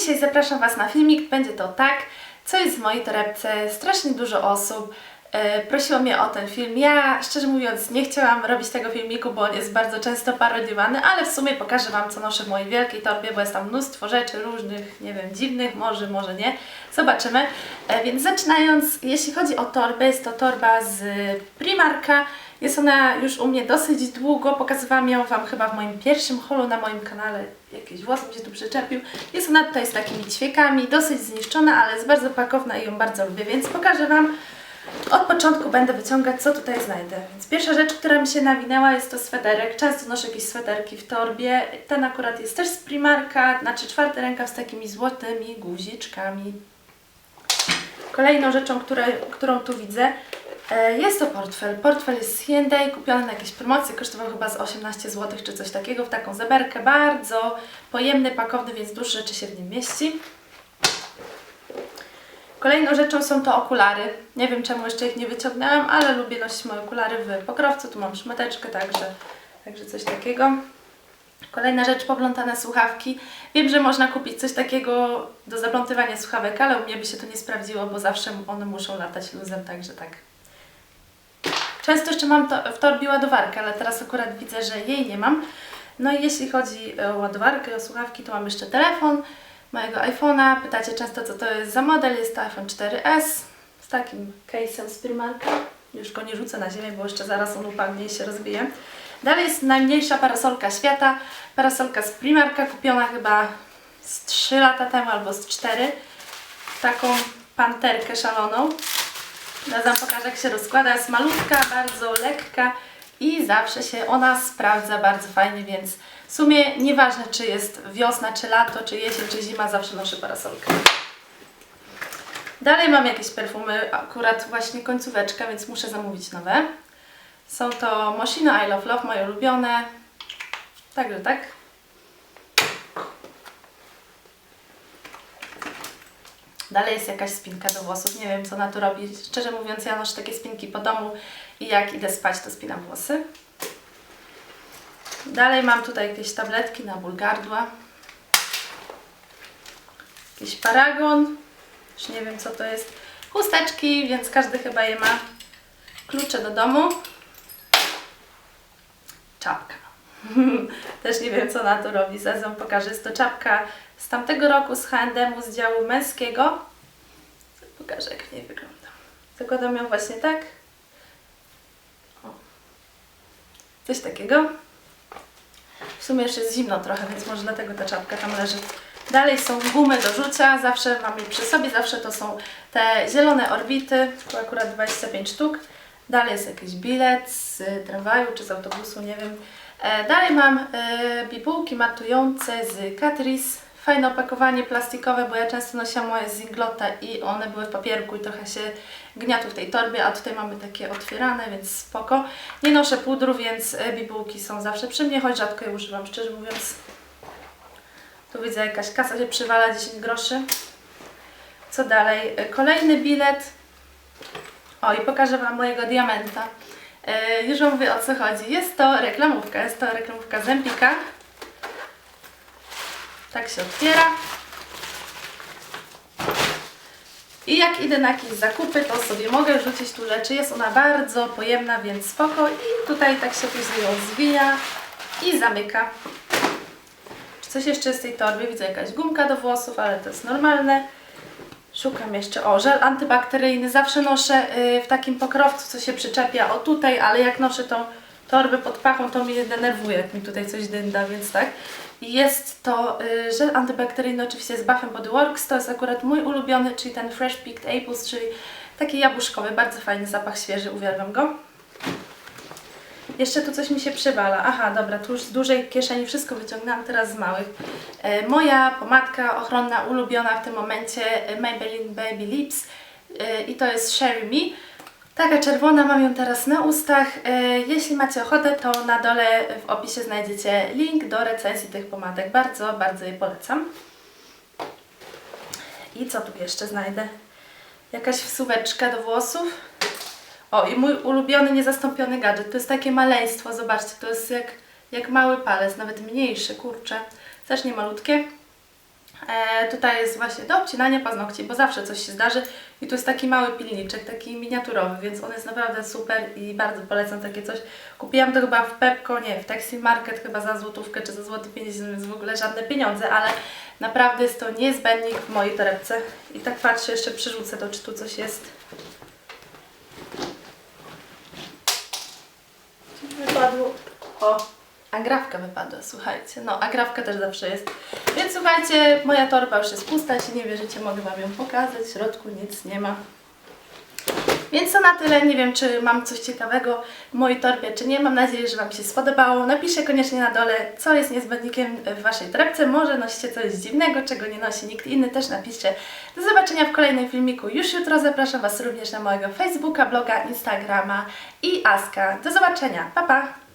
dzisiaj zapraszam Was na filmik. Będzie to tak, co jest w mojej torebce. Strasznie dużo osób e, prosiło mnie o ten film. Ja, szczerze mówiąc, nie chciałam robić tego filmiku, bo on jest bardzo często parodiowany, ale w sumie pokażę Wam, co noszę w mojej wielkiej torbie, bo jest tam mnóstwo rzeczy różnych, nie wiem, dziwnych, może, może nie. Zobaczymy. E, więc zaczynając, jeśli chodzi o torbę, jest to torba z Primarka. Jest ona już u mnie dosyć długo. Pokazywałam ją Wam chyba w moim pierwszym holu na moim kanale. Jakiś włos mi się tu przyczepił. Jest ona tutaj z takimi ćwiekami, dosyć zniszczona, ale jest bardzo pakowna i ją bardzo lubię, więc pokażę Wam. Od początku będę wyciągać, co tutaj znajdę. Więc pierwsza rzecz, która mi się nawinęła, jest to sweterek. Często noszę jakieś sweterki w torbie. Ten akurat jest też z Primarka, znaczy czwarty rękaw z takimi złotymi guziczkami. Kolejną rzeczą, które, którą tu widzę, jest to portfel. Portfel jest z Hyundai, kupiony na jakiejś promocji, kosztował chyba z 18 zł czy coś takiego, w taką zeberkę. Bardzo pojemny, pakowny, więc dużo rzeczy się w nim mieści. Kolejną rzeczą są to okulary. Nie wiem czemu jeszcze ich nie wyciągnęłam, ale lubię nosić moje okulary w pokrowcu. Tu mam szmateczkę, także, także coś takiego. Kolejna rzecz, poplątane słuchawki. Wiem, że można kupić coś takiego do zaplątywania słuchawek, ale u mnie by się to nie sprawdziło, bo zawsze one muszą latać luzem, także tak. Często jeszcze mam to, w torbie ładowarkę, ale teraz akurat widzę, że jej nie mam. No i jeśli chodzi o ładowarkę, o słuchawki, to mam jeszcze telefon mojego iPhone'a. Pytacie często, co to jest za model. Jest to iPhone 4S z takim case'em z Primarka. Już go nie rzucę na ziemię, bo jeszcze zaraz on upadnie i się rozbije. Dalej jest najmniejsza parasolka świata. Parasolka z Primarka, kupiona chyba z 3 lata temu albo z 4. Taką panterkę szaloną. Teraz Wam pokażę, jak się rozkłada. Jest malutka, bardzo lekka i zawsze się ona sprawdza bardzo fajnie, więc w sumie nieważne, czy jest wiosna, czy lato, czy jesień, czy zima, zawsze noszę parasolkę. Dalej mam jakieś perfumy, akurat właśnie końcóweczka, więc muszę zamówić nowe. Są to Moschino I Love Love, moje ulubione. Także tak. Dalej jest jakaś spinka do włosów, nie wiem co na to robi. Szczerze mówiąc, ja noszę takie spinki po domu i jak idę spać, to spinam włosy. Dalej mam tutaj jakieś tabletki na ból gardła. Jakiś paragon. Już nie wiem co to jest. Chusteczki, więc każdy chyba je ma. Klucze do domu. Czapka. Też nie wiem co na to robi. Zaraz Wam pokażę. Jest to czapka z tamtego roku z H&M z działu męskiego. Pokażę jak w niej wygląda. Zakładam ją właśnie tak. O. Coś takiego. W sumie jeszcze jest zimno trochę, więc może dlatego ta czapka tam leży. Dalej są gumy do rzucia, zawsze mam je przy sobie, zawsze to są te zielone orbity, tu akurat 25 sztuk. Dalej jest jakiś bilet z tramwaju czy z autobusu, nie wiem. E, dalej mam e, bibułki matujące z Catrice. Fajne opakowanie plastikowe, bo ja często nosiłam moje z Zinglota i one były w papierku i trochę się gniotły w tej torbie, a tutaj mamy takie otwierane, więc spoko. Nie noszę pudru, więc e, bibułki są zawsze przy mnie, choć rzadko je używam, szczerze mówiąc. Tu widzę jakaś kasa się przywala, 10 groszy. Co dalej? Kolejny bilet. O, i pokażę Wam mojego diamenta. E, już mówię o co chodzi. Jest to reklamówka, jest to reklamówka z Empika. Tak się otwiera. I jak idę na jakieś zakupy, to sobie mogę rzucić tu rzeczy. Jest ona bardzo pojemna, więc spoko. I tutaj tak się później ją zwija i zamyka. Coś jeszcze z tej torby? Widzę jakaś gumka do włosów, ale to jest normalne. Szukam jeszcze, o żel antybakteryjny. Zawsze noszę y, w takim pokrowcu, co się przyczepia o tutaj, ale jak noszę tą torbę pod pachą, to mnie denerwuje, jak mi tutaj coś dynda, więc tak. Jest to y, żel antybakteryjny oczywiście z Bath Body Works. To jest akurat mój ulubiony, czyli ten Fresh Picked Apples, czyli taki jabłuszkowy, bardzo fajny zapach świeży, uwielbiam go. Jeszcze tu coś mi się przywala. Aha, dobra, tu już z dużej kieszeni wszystko wyciągnęłam, teraz z małych. E, moja pomadka ochronna ulubiona w tym momencie e, Maybelline Baby Lips e, i to jest Sherry Me. Taka czerwona, mam ją teraz na ustach. Jeśli macie ochotę, to na dole w opisie znajdziecie link do recenzji tych pomadek. Bardzo, bardzo je polecam. I co tu jeszcze znajdę? Jakaś wsuweczka do włosów. O, i mój ulubiony, niezastąpiony gadżet. To jest takie maleństwo, zobaczcie, to jest jak, jak mały palec, nawet mniejszy, kurczę. Też nie malutkie. tutaj jest właśnie do obcinania paznokci, bo zawsze coś się zdarzy. I tu jest taki mały pilniczek, taki miniaturowy, więc on jest naprawdę super i bardzo polecam takie coś. Kupiłam to chyba w Pepco, nie, w Textil Market chyba za złotówkę czy za złoty 50, więc w ogóle żadne pieniądze, ale naprawdę jest to niezbędnik w mojej torebce. I tak patrzę, jeszcze przerzucę to, czy tu coś jest. Coś wypadło. O, agrafka wypadła, słuchajcie. No, agrafka też zawsze jest. Więc słuchajcie, moja torba już jest pusta, jeśli nie wierzycie, mogę Wam ją pokazać. W środku nic nie ma. Więc to na tyle. Nie wiem, czy mam coś ciekawego w mojej torbie, czy nie. Mam nadzieję, że Wam się spodobało. Napiszcie koniecznie na dole, co jest niezbędnikiem w Waszej torebce. Może nosicie coś dziwnego, czego nie nosi nikt inny. Też napiszcie. Do zobaczenia w kolejnym filmiku już jutro. Zapraszam Was również na mojego Facebooka, bloga, Instagrama i Aska. Do zobaczenia. Pa, pa!